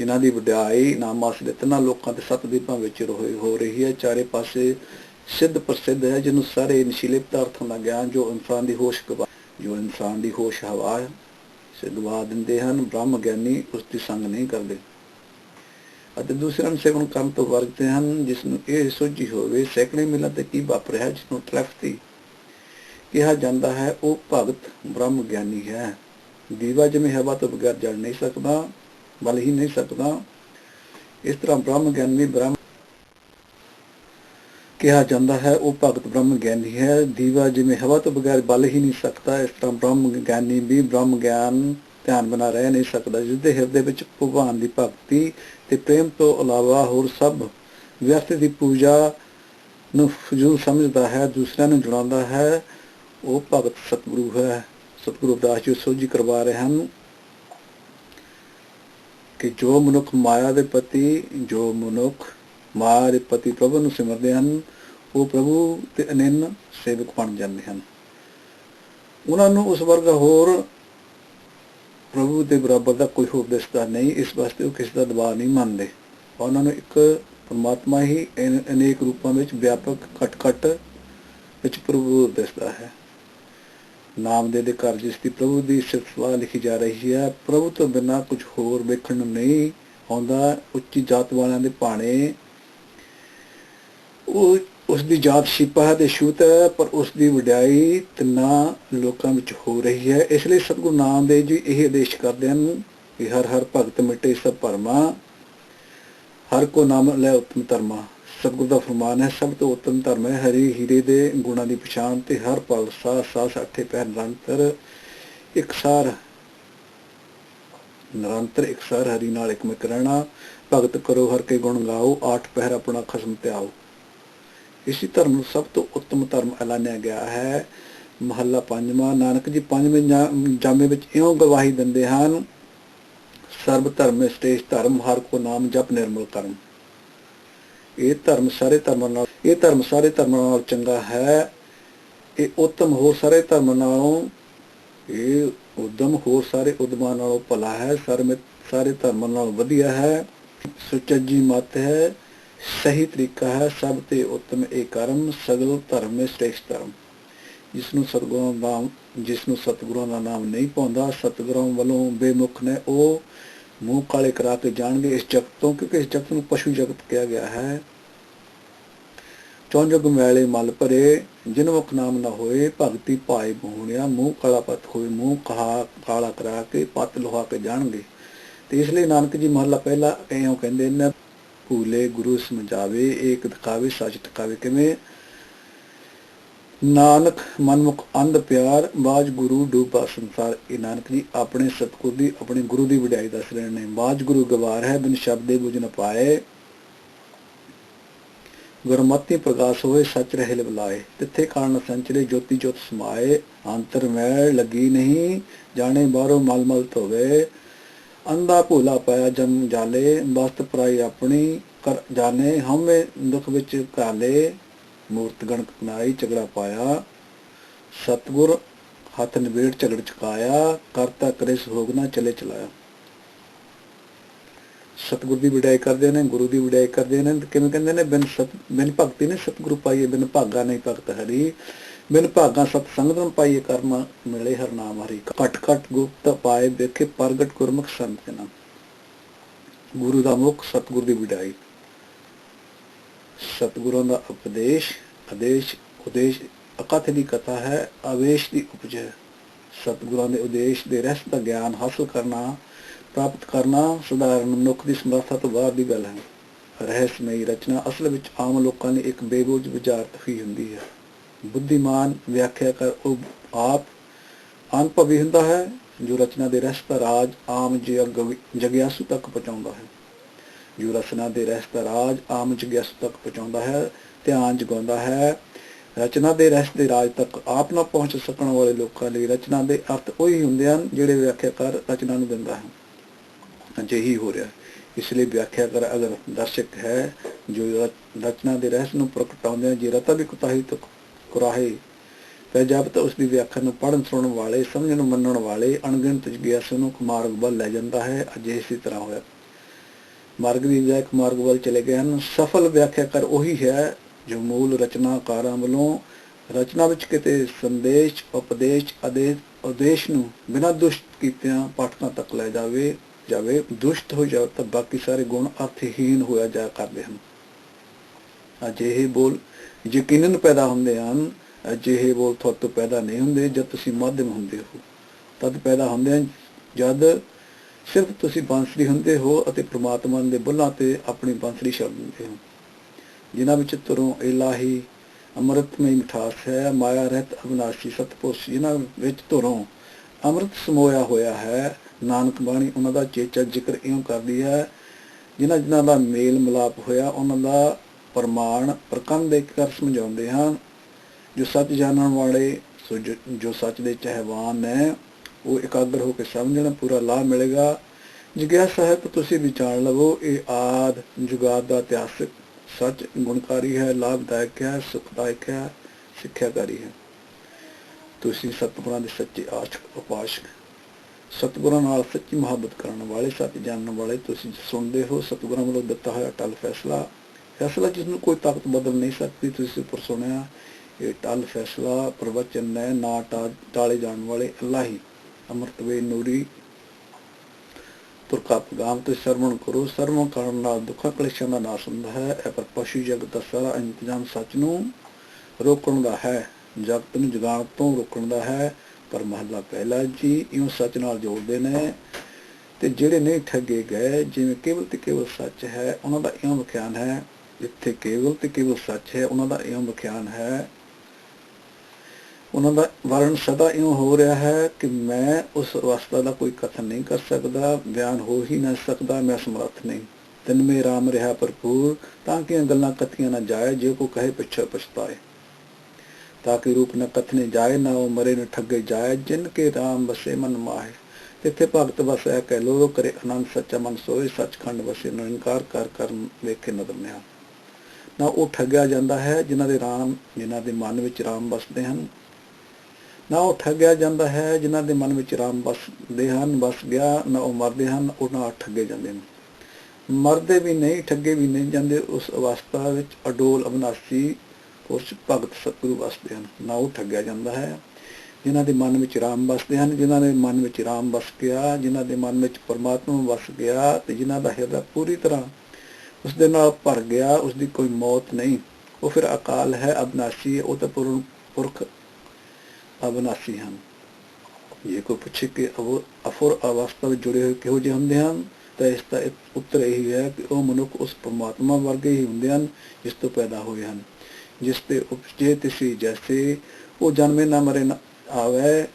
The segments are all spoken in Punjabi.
ਜਿਨ੍ਹਾਂ ਦੀ ਵਡਿਆਈ ਨਾਮਾਸ ਦੇ ਤਿੰਨਾਂ ਲੋਕਾਂ ਦੇ ਸੱਤ ਦੀਪਾਂ ਵਿੱਚ ਰੋਏ ਹੋ ਰਹੀ ਹੈ। ਚਾਰੇ ਪਾਸੇ ਸਿੱਧ ਪ੍ਰਸਿੱਧ ਹੈ ਜਿਹਨੂੰ ਸਾਰੇ ਨਸ਼ੀਲੇ ਪਦਾਰਥਾਂ ਦਾ ਗਿਆਨ ਜੋ ਇਨਸਾਨ ਦੀ ਹੋਸ਼ ਗਵਾ ਜੋ ਇਨਸਾਨ ਦੀ ਹੋਸ਼ ਹਵਾ ਹੈ ਸੇ ਦਿੰਦੇ ਹਨ। ਬ੍ਰਹਮ ਗਿਆਨੀ ਉਸ ਦੀ ਸੰਗ ਨਹੀਂ ਕਰਦੇ। ਅਤੇ ਦੂਸਰਿਆਂ ਨੂੰ ਸੇਵਨ ਕਰਨ ਤੋਂ ਵਰਜਦੇ ਹਨ ਜਿਸ ਨੂੰ ਇਹ ਸੋਝੀ ਹੋਵੇ ਸੈਕੜੇ ਮਿਲਾਂ ਤੇ ਕੀ ਵਾਪਰਿਆ ਹੈ, ਜਿਸ ਨੂੰ ਤਲਫਤੀ ਕਿਹਾ ਜਾਂਦਾ ਹੈ ਉਹ ਭਗਤ ਬ੍ਰਹਮ ਗਿਆਨੀ ਹੈ। ਦੀਵਾ ਜਿਵੇਂ ਹਵਾ ਤੋਂ ਬਗੈਰ ਜਲ ਨਹੀਂ ਸਕਦਾ ਬਲ ਹੀ ਨਹੀਂ ਸਕਦਾ ਇਸ ਤਰ੍ਹਾਂ ਬ੍ਰਹਮ ਗਿਆਨੀ ਬ੍ਰਹਮ ਕਿਹਾ ਜਾਂਦਾ ਹੈ, ਉਹ ਭਗਤ ਬ੍ਰਹਮ ਗਿਆਨੀ ਹੈ। ਦੀਵਾ ਜਿਵੇਂ ਹਵਾ ਤੋਂ ਬਗੈਰ ਬਲ ਹੀ ਨਹੀਂ ਸਕਦਾ, ਇਸ ਤਰ੍ਹਾਂ ਬ੍ਰਹਮ ਗਿਆਨੀ ਵੀ ਬ੍ਰਹਮ ਗਿਆਨ ਧਿਆਨ ਬਣਾ ਰਹਿ ਨਹੀਂ ਸਕਦਾ ਜਿਸ ਦੇ ਹਿਰਦੇ ਵਿੱਚ ਭਗਵਾਨ ਦੀ ਭਗਤੀ ਤੇ ਪ੍ਰੇਮ ਤੋਂ ਇਲਾਵਾ ਹੋਰ ਸਭ ਵਿਅਰਥ ਦੀ ਪੂਜਾ ਨੂੰ ਫਜ਼ੂਲ ਸਮਝਦਾ ਹੈ, ਦੂਸਰਿਆਂ ਨੂੰ ਜੁੜਾਉਂਦਾ ਹੈ। ਉਹ ਭਗਤ ਸਤਿਗੁਰੂ ਹੈ। ਸਤਿਗੁਰੂ ਅਰਦਾਸ ਜੀ ਸੋਝੀ ਕਰਵਾ ਰਹੇ ਹਨ। ਕਿ ਜੋ ਮਨੁੱਖ ਮਾਇਆ ਦੇ ਪਤੀ ਜੋ ਮਨੁੱਖ ਮਾਇਆ ਦੇ ਪਤੀ ਪ੍ਰਭੂ ਨੂੰ ਸਿਮਰਦੇ ਹਨ, ਉਹ ਪ੍ਰਭੂ ਤੇ ਅਨੰਨ ਸੇਵਕ ਬਣ ਜਾਂਦੇ ਹਨ। ਉਹਨਾਂ ਨੂੰ ਉਸ ਵਰਗਾ ਹੋਰ ਪ੍ਰਭੂ ਦੇ ਬਰਾਬਰ ਦਾ ਕੋਈ ਹੋਰ ਦਿਸਦਾ ਨਹੀਂ, ਇਸ ਵਾਸਤੇ ਉਹ ਕਿਸੇ ਦਾ ਦਬਾਅ ਨਹੀਂ ਮੰਨਦੇ। ਉਹਨਾਂ ਨੂੰ ਇੱਕ ਪਰਮਾਤਮਾ ਹੀ ਅਨੇਕ ਰੂਪਾਂ ਵਿੱਚ ਵਿਆਪਕ, ਘਟ-ਘਟ ਵਿੱਚ ਪ੍ਰਭੂ ਦਿਸਦਾ ਹੈ। ਨਾਮ ਦੇ ਘਰ ਜਿਸ ਦੀ ਪ੍ਰਭੂ ਦੀ ਸਿਫਤਵਾ ਲਿਖੀ ਜਾ ਰਹੀ ਹੈ, ਪ੍ਰਭੂ ਤੋਂ ਬਿਨਾ ਕੁਝ ਹੋਰ ਵੇਖਣ ਨੂੰ ਨਹੀਂ ਆਉਂਦਾ। ਉੱਚੀ ਜਾਤ ਵਾਲਿਆਂ ਦੇ ਭਾਣੇ, ਉਹ ਉਸ ਦੀ ਜਾਤ ਛਿਪਾ ਹੈ ਤੇ ਛੂਤ ਹੈ, ਪਰ ਉਸ ਦੀ ਵਡਿਆਈ ਤਿੰਨਾਂ ਲੋਕਾਂ ਵਿੱਚ ਹੋ ਰਹੀ ਹੈ। ਇਸ ਲਈ ਸਤਿਗੁਰੂ ਨਾਮਦੇਵ ਜੀ ਇਹ ਆਦੇਸ਼ ਕਰਦੇ ਹਨ ਕਿ ਹਰ ਹਰ ਭਗਤ ਮਿਟੇ ਸਭ ਭਰਮਾ, ਹਰ ਕੋ ਨਾਮ ਲੈ ਉਤਮ ਧਰਮਾ। ਸਤਿਗੁਰ ਦਾ ਫਰਮਾਨ ਹੈ, ਸਭ ਤੋਂ ਉਤਮ ਧਰਮ ਹੈ, ਹਰੀ ਹੀਰੇ ਦੇ ਗੁਣਾਂ ਦੀ ਪਛਾਣ ਤੇ ਹਰ ਪਲ ਸਾਹ ਸਾਹ ਅੱਠੇ ਪਹਿਰ ਨਿਰੰਤਰ ਇਕਸਾਰ ਨਿਰੰਤਰ ਇਕਸਾਰ ਹਰੀ ਨਾਲ ਇਕਮਿਕ ਰਹਿਣਾ, ਭਗਤ ਕਰੋ ਹਰ ਕੇ ਗੁਣ ਗਾਓ, ਆਠ ਪਹਿਰ ਆਪਣਾ ਖਸਮ ਧਿਆਓ। ਇਸੇ ਧਰਮ ਨੂੰ ਸਭ ਤੋਂ ਉੱਤਮ ਧਰਮ ਐਲਾਨਿਆ ਗਿਆ ਹੈ, ਮਹੱਲਾ ਪੰਜਵਾਂ, ਨਾਨਕ ਜੀ ਪੰਜਵੇਂ ਜਾਮੇ ਵਿੱਚ ਇਉਂ ਗਵਾਹੀ ਦਿੰਦੇ ਹਨ, ਸਰਬ ਧਰਮ ਸ੍ਰੇਸ਼ਟ ਧਰਮ, ਹਰ ਕੋ ਨਾਮ ਜਪ ਨਿਰਮਲ ਕਰਮ। ਇਹ ਧਰਮ ਸਾਰੇ ਧਰਮਾਂ ਨਾਲ, ਇਹ ਧਰਮ ਸਾਰੇ ਧਰਮਾਂ ਨਾਲ ਚੰਗਾ ਹੈ। ਇਹ ਉੱਤਮ ਹੋਰ ਸਾਰੇ ਧਰਮਾਂ ਨਾਲੋਂ, ਇਹ ਉਦਮ ਹੋਰ ਸਾਰੇ ਉਦਮਾਂ ਨਾਲੋਂ ਭਲਾ ਹੈ, ਸਾਰੇ ਸਾਰੇ ਧਰਮਾਂ ਨਾਲੋਂ ਵਧੀਆ ਹੈ। ਸੁਚੱਜੀ ਮਤ ਹੈ, ਸਹੀ ਤਰੀਕਾ ਹੈ, ਸਭ ਤੇ ਉਤਮ ਇਹ ਕਰਮ, ਸਗਲ ਧਰਮ ਵਿੱਚ ਸ੍ਰੇਸ਼ਟ ਧਰਮ। ਜਿਸ ਨੂੰ ਸਤਿਗੁਰਾਂ ਦਾ ਨਾਮ ਜਿਸ ਨੂੰ ਸਤਿਗੁਰਾਂ ਦਾ ਨਾਮ ਨਹੀਂ ਪਾਉਂਦਾ, ਸਤਿਗੁਰਾਂ ਵੱਲੋਂ ਬੇਮੁਖ ਨੇ ਉਹ ਮੂੰਹ ਕਾਲੇ ਕਰਾ ਕੇ ਜਾਣਗੇ ਇਸ ਜਗਤ ਤੋਂ, ਕਿਉਂਕਿ ਇਸ ਜਗਤ ਨੂੰ ਪਸ਼ੂ ਜਗਤ ਕਿਹਾ ਗਿਆ ਹੈ। ਚੌਂਜਗ ਮੈਲੇ ਮਲ ਭਰੇ ਜਿਨ ਮੁਖ ਨਾਮ ਨਾ ਹੋਏ, ਭਗਤੀ ਭਾਏ ਬੂਣਿਆ ਮੂੰਹ ਕਾਲਾ ਪਤ ਹੋਏ, ਮੂੰਹ ਕਹਾ, ਕਾਲਾ ਕਰਾ ਕੇ ਪਤ ਲੋਹਾ ਕੇ ਜਾਣਗੇ। ਤੇ ਇਸ ਲਈ ਨਾਨਕ ਜੀ ਮਹੱਲਾ ਪਹਿਲਾ ਐਂ ਕਹਿੰਦੇ ਨੇ, ਭੂਲੇ ਗੁਰੂ ਸਮਝਾਵੇ, ਏਕ ਦਿਖਾਵੇ, ਸੱਚ ਦਿਖਾਵੇ, ਕਿਵੇਂ? ਨਾਨਕ ਮਨਮੁਖ ਅੰਧ ਪਿਆਰ, ਬਾਜ ਗੁਰੂ ਡੂਬਾ ਸੰਸਾਰ। ਇਹ ਨਾਨਕ ਜੀ ਆਪਣੇ ਸਤਿਗੁਰ ਦੀ, ਆਪਣੇ ਗੁਰੂ ਦੀ ਵਡਿਆਈ ਦੱਸ ਰਹੇ ਨੇ। ਬਾਜ ਗੁਰੂ ਗਵਾਰ ਹੈ, ਬਿਨ ਸ਼ਬਦੇ ਬੁਝ ਨ ਪਾਏ। ਗੁਰਮਤਿ ਪ੍ਰਗਾਸ ਹੋਏ, ਸੱਚ ਰਹੇ ਲਿਵਲਾਏ ਤਿੱਥੇ ਕਾਰਨ ਸੰਚਰੇ, ਜੋਤੀ ਜੋਤ ਸਮਾਏ। ਅੰਤਰ ਮੈਲ ਲੱਗੀ ਨਹੀਂ, ਜਾਣੇ ਬਾਹਰੋਂ ਮਲ ਮਲ ਧੋਵੇ। ਅੰਦਾ ਭੋਲਾ ਪਾਇਆ ਜਮ ਜਾਲੇ ਬਸਤ ਪਰਾਈ ਆਪਣੀ, ਕਰ ਜਾਣੇ ਹਮੇ ਦੁੱਖ ਵਿੱਚ ਕਾਲੇ ਮੂਰਤ ਗਣਕ ਨਾਈ ਝਗੜਾ ਪਾਇਆ, ਸਤਗੁਰ ਹੱਥ ਨਿਬੇੜ ਝਗੜ ਚੁਕਾਇਆ, ਕਰਤਾ ਕਰੇ ਸੋਗ ਨਾ ਚਲੇ ਚਲਾਇਆ। ਸਤਗੁਰ ਦੀ ਵਿਡਾਈ ਕਰਦੇ ਨੇ, ਗੁਰੂ ਦੀ ਵਿਡਾਈ ਕਰਦੇ ਨੇ, ਕਿਵੇਂ ਕਹਿੰਦੇ ਨੇ, ਬਿਨ ਸਤ, ਬਿਨ ਭਗਤੀ ਨੇ ਸਤਗੁਰੂ ਪਾਈਏ, ਬਿਨ ਭਾਗਾ ਨਹੀਂ ਭਗਤ ਹਰੀ। ਬਿਨ ਭਾਗਾ ਸਤ ਸੰਗਤਨ ਪਾਈਏ, ਕਰਮ ਮਿਲੇ ਹਰ ਨਾਮ ਹਰੀ। ਕਟ ਕਟ ਗੁਪਤ ਪਾਏ ਵੇਖੇ, ਪ੍ਰਗਟ ਗੁਰਮੁਖ ਸੰਤ ਨਾ ਗੁਰੂ ਦਾ ਮੁਖ ਸਤਗੁਰ ਦੀ ਵਿਡਾਈ ਸਤਿਗੁਰਾਂ ਦਾ ਉਪਦੇਸ਼ ਆਦੇਸ਼ ਉਦੇਸ਼ ਅਕਥ ਦੀ ਕਥਾ ਹੈ, ਆਵੇਸ਼ ਦੀ ਉਪਜ ਹੈ। ਸਤਗੁਰਾਂ ਦੇ ਉਦੇਸ਼ ਦੇ ਰਹਿਸ ਦਾ ਗਿਆਨ ਹਾਸਲ ਕਰਨਾ, ਪ੍ਰਾਪਤ ਕਰਨਾ ਸਧਾਰਨ ਮਨੁੱਖ ਦੀ ਸਮਰੱਥਾ ਤੋਂ ਬਾਹਰ ਦੀ ਗੱਲ ਹੈ। ਰਹੱਸਮਈ ਰਚਨਾ ਅਸਲ ਵਿੱਚ ਆਮ ਲੋਕਾਂ ਲਈ ਇੱਕ ਬੇਬੋਝ ਵਿਚਾਰਤ ਹੀ ਹੁੰਦੀ ਹੈ। ਬੁੱਧੀਮਾਨ ਵਿਆਖਿਆ ਕਰ ਉਹ ਆਪ ਅਨੁਭਵੀ ਹੁੰਦਾ ਹੈ, ਜੋ ਰਚਨਾ ਦੇ ਰਹਿਸ ਦਾ ਰਾਜ ਆਮ ਜਗ- ਜਗਿਆਸੂ ਤੱਕ ਪਹੁੰਚਾਉਂਦਾ ਹੈ। ਜੋ ਰਚਨਾ ਦੇ ਰਹਿਸ ਦਾ ਰਾਜ ਆਮ ਜਗਿਆਸੂ ਤੱਕ ਪਹੁੰਚਾਉਂਦਾ ਹੈ, ਧਿਆਨ ਜਗਾਉਂਦਾ ਹੈ। ਰਚਨਾ ਦੇ ਰਹਿਸ ਦੇ ਰਾਜ ਤੱਕ ਆਪ ਨਾ ਪਹੁੰਚ ਸਕਣ ਵਾਲੇ ਲੋਕਾਂ ਲਈ ਰਚਨਾ ਦੇ ਅਰਥ ਉਹੀ ਹੁੰਦੇ ਹਨ ਜਿਹੜੇ ਵਿਆਖਿਆਕਾਰ ਰਚਨਾ ਨੂੰ ਦਿੰਦਾ ਹੈ। ਅਜਿਹੀ ਹੋ ਰਿਹਾ ਇਸ ਲਈ ਵਿਆਖਿਆਕਾਰ ਅਗਰ ਦਰਸ਼ਕ ਹੈ, ਜੋ ਰਚਨਾ ਦੇ ਰਹਿਸ ਨੂੰ ਪ੍ਰਗਟਾਉਂਦੇ ਜੇ ਰਤਾ ਵੀ ਕੁਤਾਹੀ ਤੋਂ ਕੁਰਾਹੇ ਤੇ ਜਦ ਤੱਕ ਉਸ ਦੀ ਵਿਆਖਿਆ ਨੂੰ ਪੜਨ ਸੁਣਨ ਵਾਲੇ, ਸਮਝਣ, ਮੰਨਣ ਵਾਲੇ ਅਣਗਿਣਤ ਜਗਿਆਸੂ ਨੂੰ ਕੁਮਾਰਗ ਵੱਲ ਲੈ ਜਾਂਦਾ ਹੈ। ਅਜੇ ਇਸੇ ਤਰ੍ਹਾਂ ਹੋਇਆ। ਮਾਰਗ ਦੀ ਬਜਾਏ ਮਾਰਗ ਵੱਲ ਚਲੇ ਗਏ ਹਨ। ਸਫਲ ਵਿਆਖਿਆ ਕਰ ਉਹੀ ਹੈ ਜੋ ਮੂਲ ਰਚਨਾਕਾਰਾਂ ਵੱਲੋਂ ਰਚਨਾ ਵਿੱਚ ਕਿਤੇ ਸੰਦੇਸ਼, ਉਪਦੇਸ਼, ਆਦੇਸ਼, ਉਦੇਸ਼ ਨੂੰ ਬਿਨਾਂ ਦੁਸ਼ਟ ਕੀਤਿਆਂ ਪਾਠਕਾਂ ਤੱਕ ਲੈ ਜਾਵੇ ਜਾਵੇ, ਦੁਸ਼ਟ ਹੋ ਜਾਵੇ ਤਾਂ ਬਾਕੀ ਸਾਰੇ ਗੁਣ ਅਰਥਹੀਨ ਹੋਇਆ ਜਾ ਕਰਦੇ ਹਨ। ਅਜਿਹੇ ਬੋਲ ਯਕੀਨਨ ਪੈਦਾ ਹੁੰਦੇ ਹਨ। ਅਜਿਹੇ ਬੋਲ ਤੁਹਾਡੇ ਤੋਂ ਪੈਦਾ ਨਹੀਂ ਹੁੰਦੇ ਜਦ ਤੁਸੀਂ ਮਾਧਿਅਮ ਹੁੰਦੇ ਹੋ। ਤਦ ਪੈਦਾ ਹੁੰਦੇ ਹਨ ਜਦ ਸਿਰਫ ਤੁਸੀਂ ਬਾਂਸਰੀ ਹੁੰਦੇ ਹੋ ਅਤੇ ਪ੍ਰਮਾਤਮਾ ਦੇ ਬੁੱਲਾਂ ਤੇ ਆਪਣੀ ਬਾਂਸਰੀ ਛੱਡ ਦਿੰਦੇ ਹੋ। ਜਿਨ੍ਹਾਂ ਵਿੱਚ ਤੁਰੋਂ ਇਲਾਹੀ, ਅੰਮ੍ਰਿਤਮਈ ਮਿਠਾਸ ਹੈ, ਮਾਇਆ ਰਹਿਤ ਅਬਨਾਸ਼ੀ ਸਤਪੁਰਸ਼, ਜਿਨ੍ਹਾਂ ਵਿੱਚ ਤੁਰੋਂ ਅੰਮ੍ਰਿਤ ਸਮੋਇਆ ਹੋਇਆ ਹੈ, ਨਾਨਕ ਬਾਣੀ ਉਹਨਾਂ ਦਾ ਚੇਚਾ ਜ਼ਿਕਰ ਇਉਂ ਕਰਦੀ ਹੈ, ਜਿਨ੍ਹਾਂ ਜਿਨ੍ਹਾਂ ਦਾ ਮੇਲ ਮਿਲਾਪ ਹੋਇਆ, ਉਹਨਾਂ ਦਾ ਪ੍ਰਮਾਣ ਪ੍ਰਕੰਦ ਇੱਕ ਕਰ ਸਮਝਾਉਂਦੇ ਹਨ, ਜੋ ਸੱਚ ਜਾਣਨ ਵਾਲੇ ਜੋ- ਜੋ ਸੱਚ ਦੇ ਚਾਹਵਾਨ ਨੇ ਉਹ ਇਕਾਗਰ ਹੋ ਕੇ ਸਮਝਣ, ਪੂਰਾ ਲਾਭ ਮਿਲੇਗਾ। ਜਿਗਿਆਸਾ ਹੈ ਤਾਂ ਤੁਸੀਂ ਵੀ ਜਾਣ ਲਵੋ, ਇਹ ਆਦ ਜੁਗਾਦ ਦਾ ਇਤਿਹਾਸਕ ਸੱਚ ਗੁਣਕਾਰੀ ਹੈ, ਲਾਭਦਾਇਕ ਹੈ, ਸੁਖਦਾਇਕ ਹੈ, ਸਿੱਖਿਆਕਾਰੀ ਹੈ। ਤੁਸੀਂ ਸਤਿਗੁਰਾਂ ਦੇ ਸੱਚੇ ਆਸ਼ਕ ਉਪਾਸ਼ਕ। ਸਤਿਗੁਰਾਂ ਨਾਲ ਸੱਚੀ ਮੁਹੱਬਤ ਕਰਨ ਵਾਲੇ, ਸੱਚ ਜਾਣਨ ਵਾਲੇ ਤੁਸੀਂ ਸੁਣਦੇ ਹੋ। ਸਤਿਗੁਰਾਂ ਵੱਲੋਂ ਦਿੱਤਾ ਹੋਇਆ ਟਲ ਫੈਸਲਾ ਫੈਸਲਾ ਜਿਸ ਨੂੰ ਕੋਈ ਤਾਕਤ ਬਦਲ ਨਹੀਂ ਸਕਦੀ, ਤੁਸੀਂ ਉੱਪਰ ਸੁਣਿਆ। ਇਹ ਟਲ ਫੈਸਲਾ ਪ੍ਰਵਚਨ ਹੈ, ਨਾ ਟਾਲੇ ਜਾਣ ਵਾਲੇ ਅੱਲਾ ਹੀ ਅੰਮ੍ਰਿਤ ਵੇ ਨੂਰੀ। ਤੁਰਕਾ ਪਗਾਮ ਤੇ ਸਰਵਣ ਕਰੋ। ਸਰਵਣ ਕਰਨ ਨਾਲ ਦੁੱਖਾਂ ਕਲੇਸ਼ਾਂ ਦਾ ਨਾਸ ਹੁੰਦਾ ਹੈ। ਇਹ ਪਰ ਜਗਤ ਦਾ ਸਾਰਾ ਇੰਤਜ਼ਾਮ ਸੱਚ ਨੂੰ ਰੋਕਣ ਦਾ ਹੈ। ਜਗਤ ਨੂੰ ਜਗਾਉਣ ਤੋਂ ਰੋਕਣ ਦਾ ਹੈ। ਪਰ ਮਹੱਲਾ ਪਹਿਲਾ ਜੀ, ਇਉਂ ਸੱਚ ਨਾਲ ਜੋੜਦੇ ਨੇ ਤੇ ਜਿਹੜੇ ਨਹੀਂ ਠੱਗੇ ਗਏ, ਜਿਵੇਂ ਕੇਵਲ ਤੇ ਕੇਵਲ ਸੱਚ ਹੈ, ਉਹਨਾਂ ਦਾ ਇਉਂ ਵਿਖਿਆਨ ਹੈ। ਜਿੱਥੇ ਕੇਵਲ ਤੇ ਕੇਵਲ ਸੱਚ ਹੈ, ਉਹਨਾਂ ਦਾ ਇਉਂ ਵਿਖਿਆਨ ਹੈ। ਉਹਨਾਂ ਦਾ ਵਰਣ ਸਦਾ ਇਉਂ ਹੋ ਰਿਹਾ ਹੈ ਕਿ ਮੈਂ ਉਸ ਅਵਸਥਾ ਦਾ ਕੋਈ ਕਥਨ ਨਹੀਂ ਕਰ ਸਕਦਾ, ਬਿਆਨ ਹੋ ਹੀ ਨਾ ਸਕਦਾ, ਮੈਂ ਸਮਰੱਥ ਨਹੀਂ। ਤਿੰਨ ਮੇ ਰਾਮ ਰਿਹਾ ਭਰਪੂਰ, ਤਾਂ ਕਿ ਗੱਲਾਂ ਕਥੀਆਂ ਨਾ ਜਾਏ, ਜੇ ਕੋ ਕਹੇ ਪਿੱਛੇ ਪਛਤਾਏ। ਤਾਂ ਕਿ ਰੂਪ ਨ ਕਥਨੇ ਜਾਏ, ਨਾ ਉਹ ਮਰੇ ਨ ਠੱਗੇ ਜਾਏ, ਜਿਨ ਕੇ ਰਾਮ ਵਸੇ ਮਨ ਮਾਹੇ। ਤਿੱਥੇ ਭਗਤ ਵਸੈ ਕਹਿ ਲੋ ਕਰੇ ਅਨੰਦ ਸੱਚਾ ਮਨ ਸੋਏ, ਸੱਚਖੰਡ ਵਸੇ ਨੂੰ ਇਨਕਾਰ ਕਰ ਕਰ ਵੇਖੇ ਨਦਰ ਨਿਆ। ਨਾ ਉਹ ਠੱਗਿਆ ਜਾਂਦਾ ਹੈ, ਜਿਨ੍ਹਾਂ ਦੇ ਰਾਮ, ਜਿਨ੍ਹਾਂ ਦੇ ਮਨ ਵਿੱਚ ਰਾਮ ਵਸਦੇ ਹਨ। ਨਾ ਉਹ ਠੱਗਿਆ ਜਾਂਦਾ ਹੈ, ਜਿਨ੍ਹਾਂ ਦੇ ਮਨ ਵਿੱਚ ਰਾਮ ਵਸਦੇ ਹਨ, ਵਸ ਗਿਆ, ਨਾ ਉਹ ਮਰਦੇ ਹਨ, ਉਹ ਨਾ ਠੱਗੇ ਜਾਂਦੇ ਨੇ। ਮਰਦੇ ਵੀ ਨਹੀਂ, ਠੱਗੇ ਵੀ ਨਹੀਂ ਜਾਂਦੇ, ਉਸ ਅਵਸਥਾ ਵਿੱਚ ਅਡੋਲ ਅਬਨਾਸੀ ਪੁਰਸ਼ ਭਗਤ ਸਤਿਗੁਰੂ ਵਸਦੇ ਹਨ। ਨਾ ਉਹ ਠੱਗਿਆ ਜਾਂਦਾ ਹੈ, ਜਿਨ੍ਹਾਂ ਦੇ ਮਨ ਵਿੱਚ ਰਾਮ ਵਸਦੇ ਹਨ, ਜਿਨ੍ਹਾਂ ਦੇ ਮਨ ਵਿੱਚ ਰਾਮ ਵਸ ਗਿਆ, ਜਿਨ੍ਹਾਂ ਦੇ ਮਨ ਵਿੱਚ ਪਰਮਾਤਮਾ ਵਸ ਗਿਆ, ਤੇ ਜਿਨ੍ਹਾਂ ਦਾ ਹਿਰਦਾ ਪੂਰੀ ਤਰ੍ਹਾਂ ਉਸ ਦੇ ਨਾਲ ਭਰ ਗਿਆ, ਉਸ ਦੀ ਕੋਈ ਮੌਤ ਨਹੀਂ। ਉਹ ਫਿਰ ਅਕਾਲ ਹੈ, ਅਬਨਾਸੀ ਉਹ ਤਾਂ ਪੁਰ- ਪੁਰਖ ਅਵਨਾਸੀ ਹਨ। ਜੇ ਕੋਈ ਪੁੱਛੇ ਕਿ ਉਹ ਅਫੁਰ ਅਵਸਥਾ ਵਿੱਚ ਜੁੜੇ ਹੋਏ ਕਿਹੋ ਜਿਹੇ ਹੁੰਦੇ ਹਨ, ਤਾਂ ਇਸ ਦਾ ਉੱਤਰ ਇਹੀ ਹੈ ਕਿ ਉਹ ਮਨੁੱਖ ਉਸ ਪਰਮਾਤਮਾ ਵਰਗੇ ਹੀ ਹੁੰਦੇ ਹਨ, ਜਿਸ ਤੋਂ ਪੈਦਾ ਹੋਏ ਹਨ। ਜਿਸ ਤੇ ਉਪਜੇ ਤਿਸੀ ਜੈਸੇ, ਉਹ ਜਨਮੇ ਨਾ ਮਰੇ ਨਾ ਆਵੇ,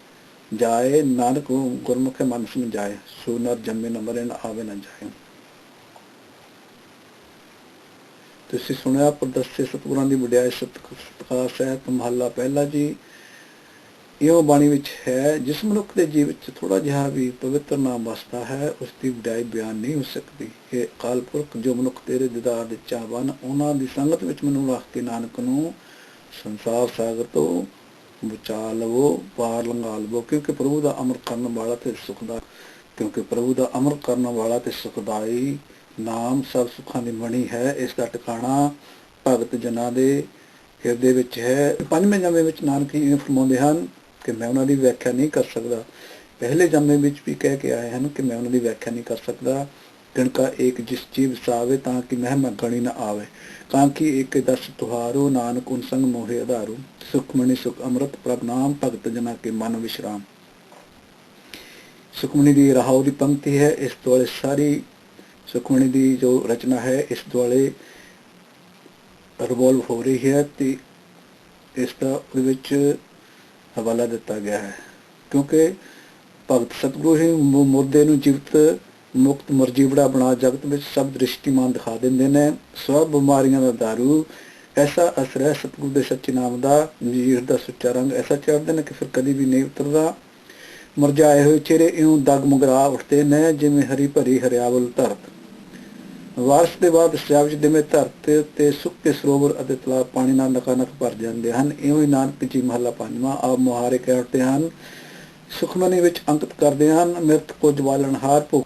ਜਾਏ ਨਾਨਕ ਗੁਰਮੁਖ ਮਨ ਸਮਝਾਏ ਸੋ ਨਰ ਜੰਮੇ ਨਾ ਮਰੇ ਨਾ ਆਵੇ ਨਾ ਜਾਏ। ਤੁਸੀਂ ਸੁਣਿਆ ਪ੍ਰਦਰਸ਼ਿਤ ਸਤਿਗੁਰਾਂ ਦੀ ਵਡਿਆਈ ਸਤਿਕਾਰ ਸਹਿਤ ਮਹੱਲਾ ਪਹਿਲਾ ਜੀ ਇਹੋ ਬਾਣੀ ਵਿੱਚ ਹੈ, ਜਿਸ ਮਨੁੱਖ ਦੇ ਜੀਵ ਵਿੱਚ ਥੋੜਾ ਜਿਹਾ ਵੀ ਪਵਿੱਤਰ ਨਾਮ ਵਸਦਾ ਹੈ ਉਸ ਦੀ ਵਡਿਆਈ ਬਿਆਨ ਨਹੀਂ ਹੋ ਸਕਦੀ। ਇਹ ਅਕਾਲ ਪੁਰਖ, ਜੋ ਮਨੁੱਖ ਤੇਰੇ ਦੀਦਾਰ ਦੇ ਚਾਹਵਾਨ ਉਹਨਾਂ ਦੀ ਸੰਗਤ ਵਿੱਚ ਮੈਨੂੰ ਰੱਖ ਕੇ ਨਾਨਕ ਨੂੰ ਸੰਸਾਰ ਸਾਗਰ ਤੋਂ ਬਚਾ ਲਵੋ, ਪਾਰ ਲੰਘਾ ਲਵੋ, ਕਿਉਂਕਿ ਪ੍ਰਭੂ ਦਾ ਅਮਰ ਕਰਨ ਵਾਲਾ ਤੇ ਸੁਖਦਾ ਕਿਉਂਕਿ ਪ੍ਰਭੂ ਦਾ ਅਮਰ ਕਰਨ ਵਾਲਾ ਤੇ ਸੁਖਦਾਈ ਨਾਮ ਸਭ ਸੁੱਖਾਂ ਦੀ ਮਣੀ ਹੈ, ਇਸ ਦਾ ਟਿਕਾਣਾ ਭਗਤ ਜਨਾਂ ਦੇ ਹਿਰਦੇ ਵਿੱਚ ਹੈ। ਪੰਜਵੇਂ ਜਮੇ ਵਿੱਚ ਨਾਨਕ ਜੀ ਫਰਮਾਉਂਦੇ ਹਨ ਕਿ ਮੈਂ ਉਹਨਾਂ ਦੀ ਵਿਆਖਿਆ ਨਹੀਂ ਕਰ ਸਕਦਾ। ਪਹਿਲੇ ਜੰਮੇ ਵਿੱਚ ਵੀ ਕਹਿ ਕੇ ਆਏ ਹਨ ਕਿ ਮੈਂ ਉਹਨਾਂ ਦੀ ਵਿਆਖਿਆ ਨਹੀਂ ਕਰ ਸਕਦਾ। ਕਿਣਕਾ ਇੱਕ ਜਿਸ ਜੀਵ ਸਾਵੇ ਤਾਂ ਕਿ ਮਹਿਮਾ ਗਣੀ ਨਾ ਆਵੇ। ਤਾਂ ਕਿ ਇੱਕ ਦਸ ਤੁਹਾਰੋ ਨਾਨਕ ਉਨ ਸੰਗ ਮੋਹਿ ਆਧਾਰੂ ਸੁਖਮਣੀ ਸੁਖ ਅੰਮ੍ਰਿਤ ਪ੍ਰਭ ਨਾਮ ਭਗਤ ਜਨਾ ਕੇ ਮਨ ਵਿਸ਼ਰਾਮ। ਸੁਖਮਣੀ ਦੀ ਰਹਾਉ ਦੀ ਪੰਕਤੀ ਹੈ, ਇਸ ਦੁਆਲੇ ਸਾਰੀ ਸੁਖਮਣੀ ਦੀ ਜੋ ਰਚਨਾ ਹੈ, ਇਸ ਦੁਆਲੇ ਰਿਵੋਲਵ ਹੋ ਰਹੀ ਹੈ ਤੇ ਇਸ ਦਾ ਉਹਦੇ ਵਿੱਚ ਹਵਾਲਾ ਦਿੱਤਾ ਗਿਆ ਹੈ। ਕਿਉਂਕਿ ਭਗਤ ਸਤਿਗੁਰੂ ਹੀ ਮੁਰਦੇ ਨੂੰ ਜੀਵਤ, ਮੁਕਤ ਮਰਜੀਵੜਾ ਬਣਾ ਜਗਤ ਵਿੱਚ ਸਭ ਦ੍ਰਿਸ਼ਟੀਮਾਨ ਦਿਖਾ ਦਿੰਦੇ ਨੇ। ਸਭ ਬਿਮਾਰੀਆਂ ਦਾ ਦਾਰੂ, ਐਸਾ ਅਸਰ ਹੈ ਸਤਿਗੁਰੂ ਦੇ ਸੱਚੇ ਨਾਮ ਦਾ। ਜੀਰ ਦਾ ਸੁੱਚਾ ਰੰਗ ਐਸਾ ਚੜ੍ਹਦੇ ਨੇ ਕਿ ਫਿਰ ਕਦੀ ਵੀ ਨਹੀਂ ਉਤਰਦਾ। ਮੁਰਝਾਏ ਹੋਏ ਚਿਹਰੇ ਇਉਂ ਦਗ ਦਗਮਗਰਾ ਉੱਠਦੇ ਨੇ, ਜਿਵੇਂ ਹਰੀ ਭਰੀ ਹਰਿਆਵਲ ਧਰਤ। ਵਾਰਸ ਦੇ ਬਾਅਦ ਸਿਆਵ ਚ ਜਿਵੇਂ ਧਰਤ ਤੇ ਸੁੱਕੇ ਸਰੋਵਰ ਅਤੇ ਤਲਾਬ ਪਾਣੀ ਨਾਲ ਨਕਾਨਕ ਭਰ ਜਾਂਦੇ ਹਨ। ਇਉਂ ਹੀ ਨਾਨਕ ਜੀ ਮਹੱਲਾ ਪੰਜਵਾਂ ਆਪ ਮੁਹਾਰੇ ਕਹਿ ਉੱਠਦੇ ਹਨ। ਸੁਖਮਨੀ ਵਿੱਚ ਅੰਕਿਤ ਕਰਦੇ ਹਨ, ਮਿਰਤ ਕੋ ਜਵਾਲਣ ਹਾਰ ਭੁੱਖ